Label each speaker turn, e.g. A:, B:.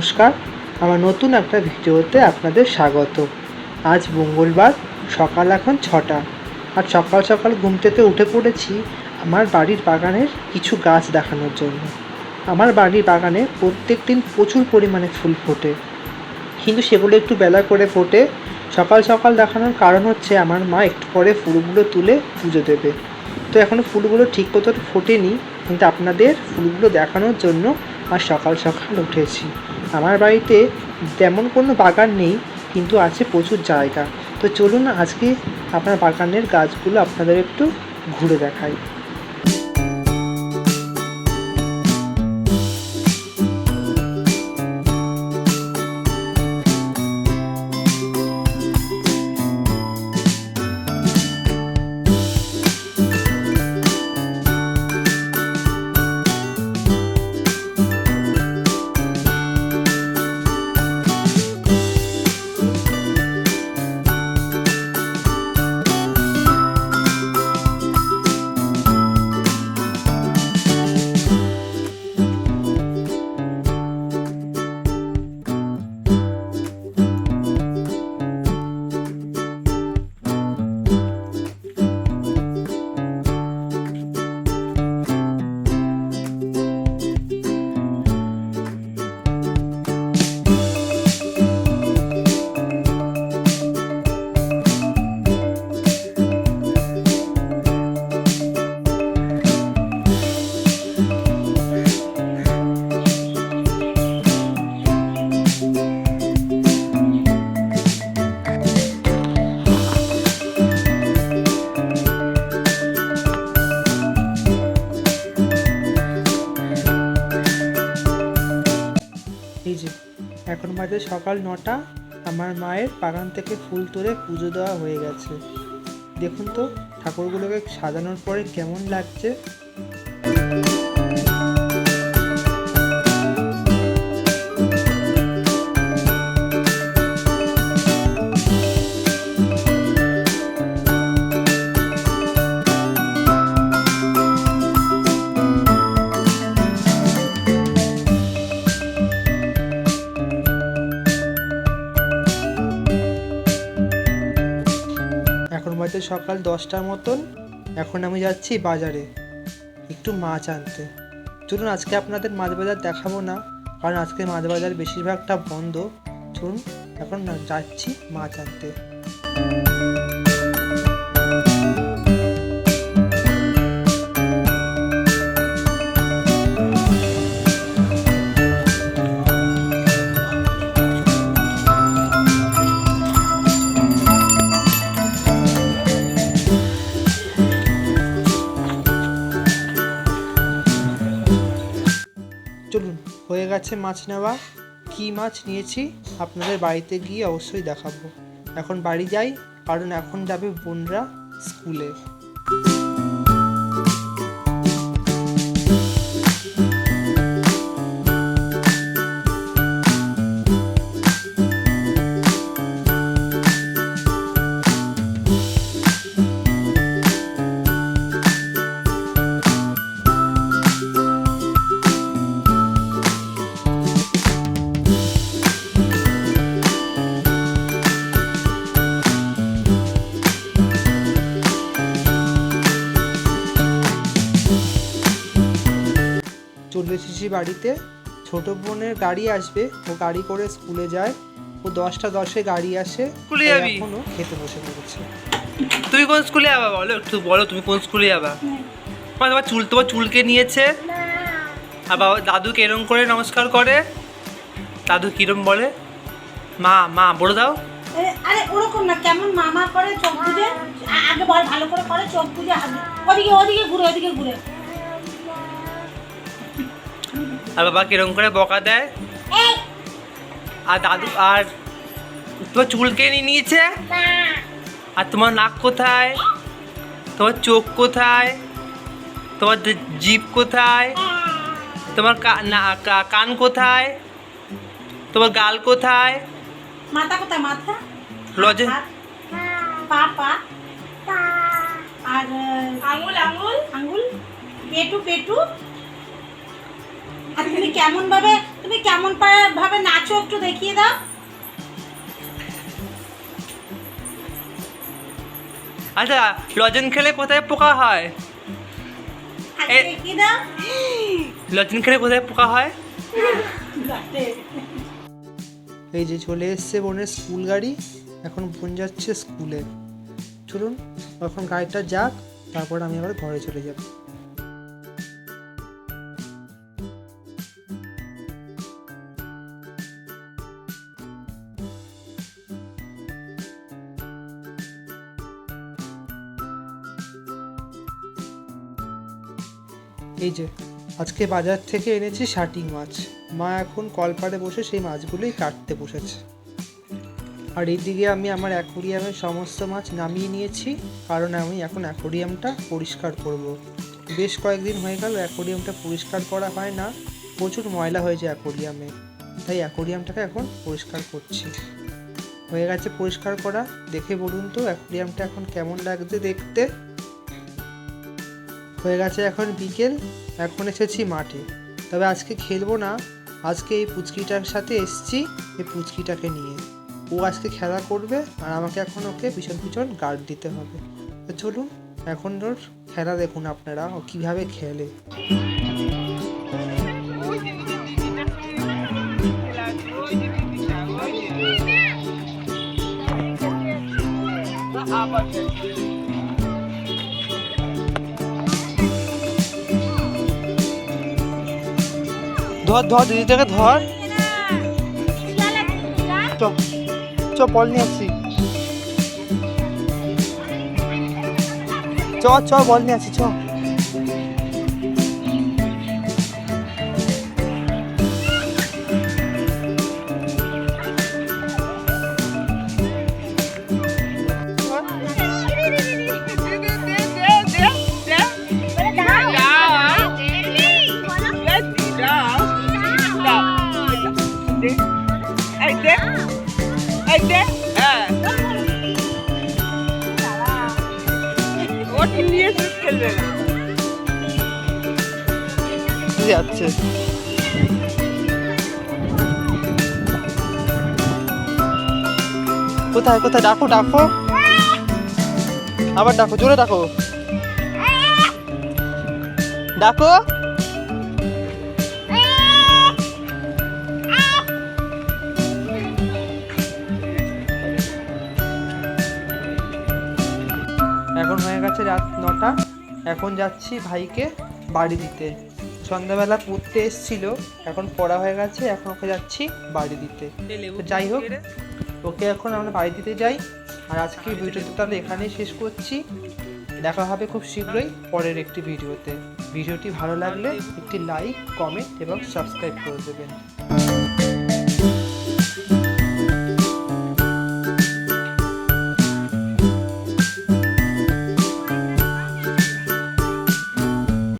A: নমস্কার। আমার নতুন একটা ভিডিওতে আপনাদের স্বাগত। আজ মঙ্গলবার, সকাল এখন ছটা। আর সকাল সকাল ঘুম থেকে উঠে পড়েছি আমার বাড়ির বাগানের কিছু গাছ দেখানোর জন্য। আমার বাড়ির বাগানে প্রত্যেক দিন প্রচুর পরিমাণে ফুল ফোটে। কিন্তু সেগুলো একটু বেলা করে ফোটে। সকাল সকাল দেখানোর কারণ হচ্ছে আমার মা একটু পরে ফুলগুলো তুলে পুজো দেবে। তো এখনও ফুলগুলো ঠিক মতো ফোটেনি। কিন্তু আপনাদের ফুলগুলো দেখানোর জন্য আর সকাল সকাল উঠেছি। আমার বাড়িতে তেমন কোনো বাগান নেই, কিন্তু আছে প্রচুর জায়গা। তো চলুন আজকে আপনার বাগানের গাছগুলো আপনাদের একটু ঘুরে দেখাই। বাজে সকাল নটা। আমার মায়ের বাগান থেকে ফুল তুলে পুজো দেওয়া হয়ে গেছে। দেখুন তো, ঠাকুরগুলোকে সাজানোর পরে কেমন লাগছে। সকাল দশটার মতন। এখন আমি যাচ্ছি বাজারে। একটু মাছ আনতে। চলুন, আজকে আপনাদের মাছ বাজার দেখাবো না, কারণ আজকে মাছ বাজার বেশিরভাগটা বন্ধ। চলুন, এখন যাচ্ছি মাছ আনতে। হয়ে গেছে মাছ নেওয়া। কি মাছ নিয়েছি আপনাদের বাড়িতে গিয়ে অবশ্যই দেখাবো। এখন বাড়ি যাই, কারণ এখন যাবে বোনরা স্কুলে। এসেছি বাড়িতে। ছোট বোনের গাড়ি আসবে ও গাড়ি করে স্কুলে যায়। ও দশটা দশে গাড়ি আসে
B: স্কুলে যাবি?
A: এখনও খেতে বসে পড়েছে।
B: তুমি কোন স্কুলে যাবা বলো একটু বলো তুমি কোন স্কুলে যাবা? তোমার তোমার চুল তোমার চুলকে নিয়েছে। আর বাবা দাদুকে এরম করে নমস্কার করে। দাদু কিরম বলে? মা মা বলে দাও।
C: আরে- আরে ওরকম না কেমন মামা করে চোখ বুঝে আগে বল ভালো করে করে চোখ বুঝে আগে- ওদিকে ওদিকে ঘুরে ওদিকে ঘুরে।
B: আর বাবা কিরম করে বকা দেয়? আর দাদু আর তোমার চুলকে নিয়ে নিয়েছে? আর তোমার নাক কোথায়? তোমার চোখ কোথায়? তোমার জিভ কোথায়? তোমার কান কোথায়? তোমার গাল কোথায়?
C: মাথা কোথায়? মাথা?
B: লজে
C: পা পা? আর আঙুল আঙুল? আঙুল? পেটু পেটু আর তুমি কেমন ভাবে তুমি কেমন ভাবে নাচো একটু দেখিয়ে দাও।
B: আচ্ছা লজেন খেলে কোথায় পোকা হয়? লজেন খেলে কোথায় পোকা হয়?
A: এই যে চলে এসছে বোনের স্কুল গাড়ি এখন বোন যাচ্ছে স্কুলে। চলুন এখন গাড়িটা যাক তারপর আমি আবার ঘরে চলে যাব। এই যে, আজকে বাজার থেকে এনেছি শাটিং মাছ। মা এখন কলপাড়ে বসে সেই মাছগুলোই কাটতে বসেছে। আর এইদিকে আমি আমার অ্যাকোরিয়ামের সমস্ত মাছ নামিয়ে নিয়েছি, কারণ আমি এখন অ্যাকোরিয়ামটা পরিষ্কার করব। বেশ কয়েকদিন হয়ে গেল অ্যাকোরিয়ামটা পরিষ্কার করা হয় না, প্রচুর ময়লা হয়েছে অ্যাকোরিয়ামে। তাই অ্যাকোরিয়ামটাকে এখন পরিষ্কার করছি। হয়ে গেছে পরিষ্কার করা। দেখে বলুন তো, অ্যাকোরিয়ামটা এখন কেমন লাগছে দেখতে? হয়ে গেছে এখন বিকেল, এখন এসেছি মাঠে। তবে আজকে খেলব না, আজকে এই পুচকিটার সাথে এসছি, এই পুচকিটাকে নিয়ে। ও আজকে খেলা করবে আর আমাকে এখন ওকে পিছন পিছন গার্ড দিতে হবে। তো চলুন, এখন ওর খেলা দেখুন আপনারা, ও কীভাবে খেলে। ধর ধর দিদিটাকে ধর। চ চ বল নিয়ে আসছি। চ চ বল নিয়ে আসছি চ যাচ্ছে। কোথায় কোথায়? ডাকো ডাকো। আবার ডাকো, জোরে ডাকো। ডাকো। এখন হয়ে গেছে রাত নটা। এখন যাচ্ছি ভাইকে বাড়ি দিতে। সন্ধ্যাবেলা পড়তে এসছিল এখন পড়া হয়ে গেছে এখন ওকে যাচ্ছি বাড়ি দিতে। তো যাই হোক ওকে এখন আমরা বাড়ি দিতে যাই আর আজকে ভিডিওটা তাহলে এখানেই শেষ করছি। দেখা হবে খুব শীঘ্রই পরের একটি ভিডিওতে। ভিডিওটি ভালো লাগলে একটি লাইক কমেন্ট এবং সাবস্ক্রাইব করে দেবেন।